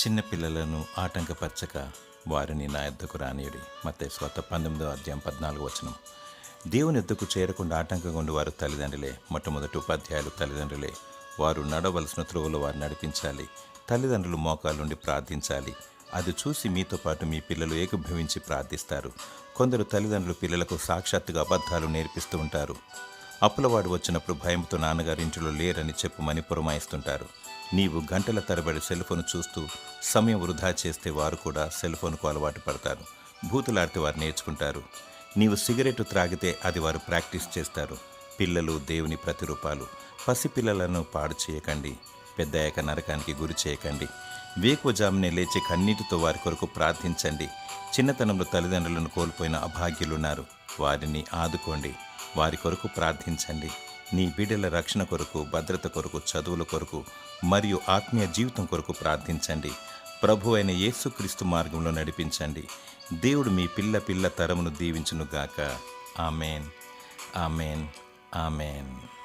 చిన్నపిల్లలను ఆటంకపరచక వారిని నా ఎద్దకు రానియుడి. మత్తే స్వత పంతొమ్మిదో అధ్యాయం పద్నాలుగు వచనం. దేవుని ఎద్దకు చేరకుండా ఆటంకంగా ఉండి వారు తల్లిదండ్రులే. మొట్టమొదటి ఉపాధ్యాయులు తల్లిదండ్రులే. వారు నడవలసిన త్రోవలో వారు నడిపించాలి. తల్లిదండ్రులు మోకాలుండి ప్రార్థించాలి. అది చూసి మీతో పాటు మీ పిల్లలు ఏకీభవించి ప్రార్థిస్తారు. కొందరు తల్లిదండ్రులు పిల్లలకు సాక్షాత్తుగా అబద్ధాలు నేర్పిస్తూ ఉంటారు. అప్పులవాడు వచ్చినప్పుడు భయంతో నాన్నగారు ఇంటిలో లేరని చెప్పుమని పురమాయిస్తుంటారు. నీవు గంటల తరబడి సెల్ ఫోన్ చూస్తూ సమయం వృధా చేస్తే వారు కూడా సెల్ఫోన్కు అలవాటు పడతారు. భూతులాడితే వారు నేర్చుకుంటారు. నీవు సిగరెట్ త్రాగితే అది వారు ప్రాక్టీస్ చేస్తారు. పిల్లలు దేవుని ప్రతిరూపాలు. పసిపిల్లలను పాడు చేయకండి. పెద్దయ్యాక నరకానికి గురి చేయకండి. వేకువజామునే లేచి కన్నీటితో వారి కొరకు ప్రార్థించండి. చిన్నతనంలో తల్లిదండ్రులను కోల్పోయిన అభాగ్యులున్నారు. వారిని ఆదుకోండి. వారి కొరకు ప్రార్థించండి. నీ బిడ్డల రక్షణ కొరకు భద్రత కొరకు చదువుల కొరకు మరియు ఆత్మీయ జీవితం కొరకు ప్రార్థించండి. ప్రభు అయిన యేసుక్రీస్తు మార్గంలో నడిపించండి. దేవుడు మీ పిల్ల పిల్ల తరమును దీవించునుగాక. ఆమెన్. ఆమెన్. ఆమెన్.